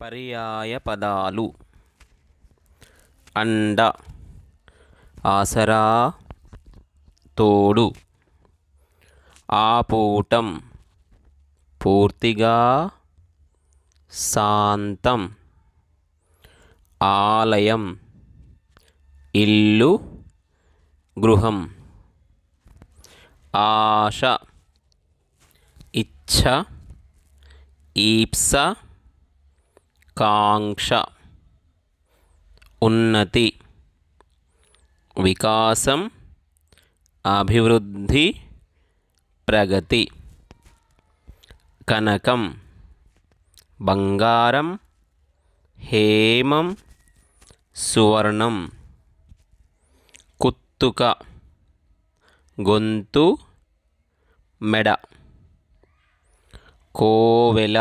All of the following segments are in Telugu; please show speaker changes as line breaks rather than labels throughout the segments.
పర్యాయ పదాలు. అండ ఆసరా తోడు. ఆపూటం పూర్తిగా శాంతం. ఆలయం ఇల్లు గృహం. ఆశ ఇచ్ఛ ఈప్స కాంక్ష ఉన్నతి వికాసం అభివృద్ధి ప్రగతి కనకం బంగారం హేమం సువర్ణం కుత్తుక గొంతు మెడ కోవెల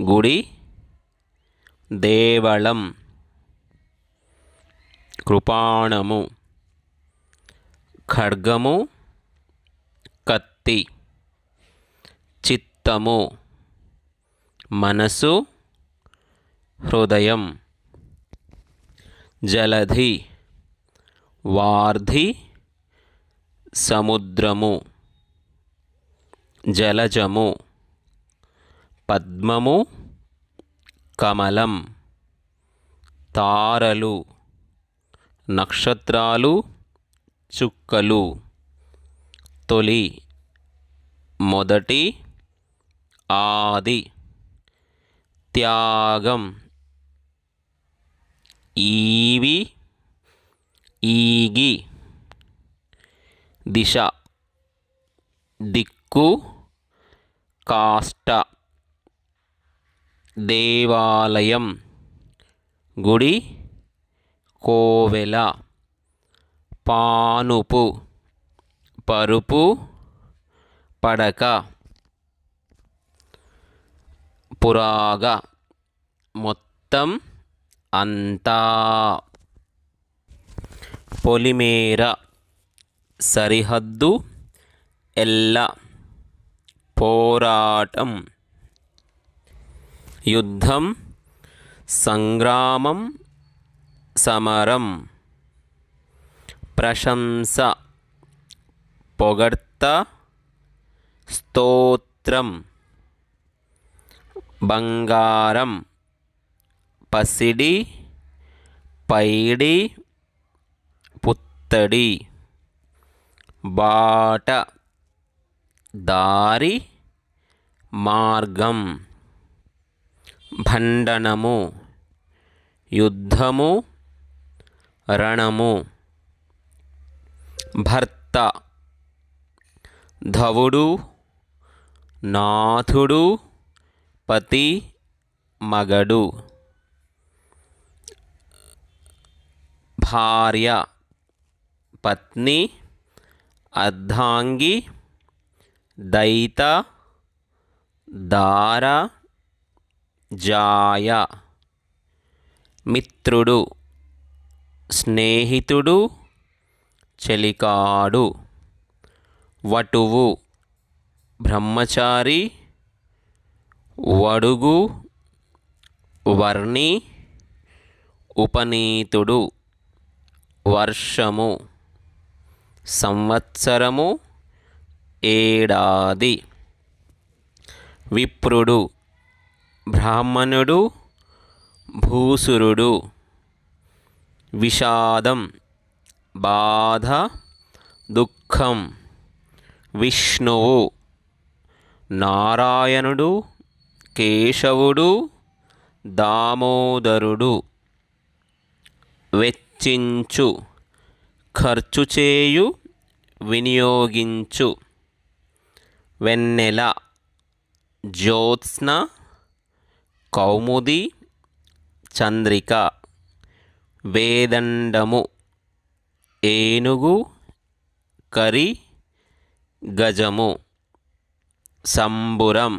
గుడి దేవళం. కృపాణము. ఖడ్గము. కత్తి. చిత్తము. మనసు. హృదయం. జలధి. వార్ధి. సముద్రము. జలజము. పద్మము కమలం తారలు నక్షత్రాలు చుక్కలు తొలి మొదటి ఆది త్యాగం ఈవి ఈగి దిశ దిక్కు కాష్ట. దేవాలయం. గుడి కోవెల. పానుపు పరుపు పడక. పురాగ. మొత్తం అంతా. పొలిమేర సరిహద్దు ఎల్ల. పోరాటం. యుద్ధం సంగ్రామం సమరం. ప్రశంస పొగడ్త స్తోత్రం. బంగారం పసిడి పైడి పుత్తడి. బాట దారి మార్గం. భండనము యుద్ధము రణము. భర్త ధవుడు నాథుడు పతి మగడు. భార్య పత్ని అర్ధాంగి దైత దార. జాయ మిత్రుడు స్నేహితుడు చెలికాడు వటువు బ్రహ్మచారి వడుగు వర్ణి ఉపనీతుడు వర్షము సంవత్సరము ఏడాది విప్రుడు బ్రాహ్మణుడు భూసురుడు. విషాదం బాధ దుఃఖం. విష్ణువు నారాయణుడు కేశవుడు దామోదరుడు. వెచ్చించు ఖర్చు చేయు వినియోగించు. వెన్నెల జ్యోత్స్న కౌముది చంద్రిక వేదండము ఏనుగు కరి గజము సంబురం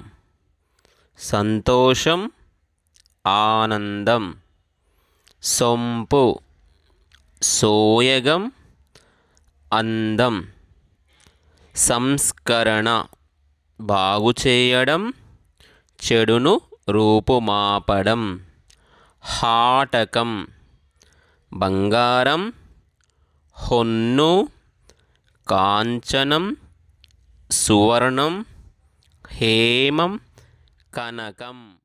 సంతోషం ఆనందం సొంపు సోయగం అందం సంస్కరణ బాగు చేయడం చెడును రూపుమాపడం హాటకం బంగారం హొన్ను కాంచనం సువర్ణం హేమం కనకం.